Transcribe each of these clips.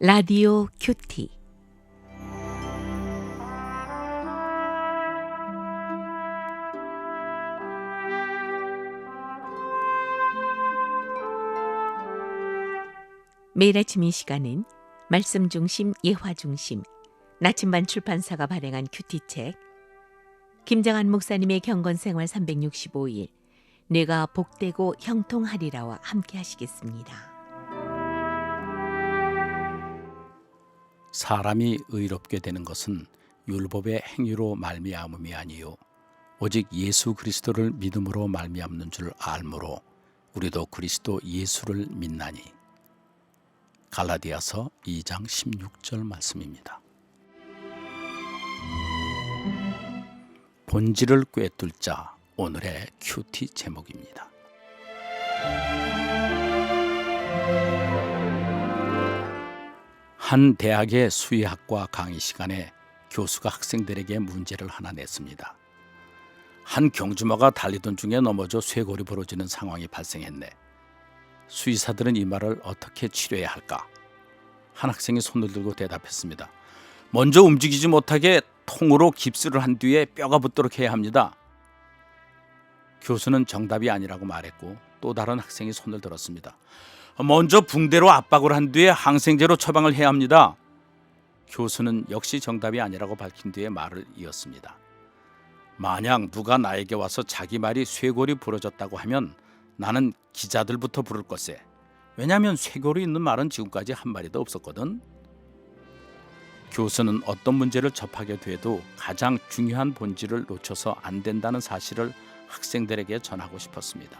라디오 큐티 매일 아침 이 시간은 말씀 중심 예화 중심 나침반 출판사가 발행한 큐티책 김정한 목사님의 경건 생활 365일 내가 복되고 형통하리라와 함께 하시겠습니다. 사람이 의롭게 되는 것은 율법의 행위로 말미암음이 아니요 오직 예수 그리스도를 믿음으로 말미암는 줄 알므로 우리도 그리스도 예수를 믿나니 갈라디아서 2장 16절 말씀입니다. 본질을 꿰뚫 자 오늘의 큐티 제목입니다. 한 대학의 수의학과 강의 시간에 교수가 학생들에게 문제를 하나 냈습니다. 한 경주마가 달리던 중에 넘어져 쇄골이 부러지는 상황이 발생했네. 수의사들은 이 말을 어떻게 치료해야 할까? 한 학생이 손을 들고 대답했습니다. 먼저 움직이지 못하게 통으로 깁스를 한 뒤에 뼈가 붙도록 해야 합니다. 교수는 정답이 아니라고 말했고 또 다른 학생이 손을 들었습니다. 먼저 붕대로 압박을 한 뒤에 항생제로 처방을 해야 합니다. 교수는 역시 정답이 아니라고 밝힌 뒤에 말을 이었습니다. 만약 누가 나에게 와서 자기 말이 쇄골이 부러졌다고 하면 나는 기자들부터 부를 것세. 왜냐하면 쇄골이 있는 말은 지금까지 한 마리도 없었거든. 교수는 어떤 문제를 접하게 돼도 가장 중요한 본질을 놓쳐서 안 된다는 사실을 학생들에게 전하고 싶었습니다.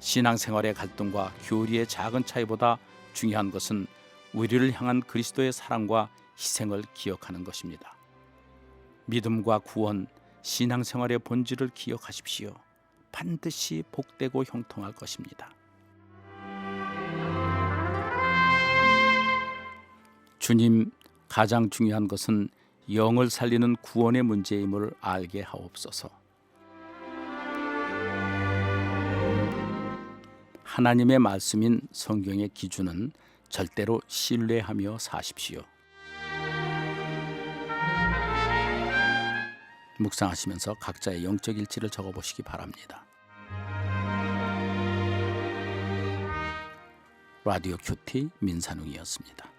신앙생활의 갈등과 교리의 작은 차이보다 중요한 것은 우리를 향한 그리스도의 사랑과 희생을 기억하는 것입니다. 믿음과 구원, 신앙생활의 본질을 기억하십시오. 반드시 복되고 형통할 것입니다. 주님, 가장 중요한 것은 영을 살리는 구원의 문제임을 알게 하옵소서. 하나님의 말씀인 성경의 기준은 절대로 신뢰하며 사십시오. 묵상하시면서 각자의 영적 일치를 적어 보시기 바랍니다. 라디오 큐티 민산웅이었습니다.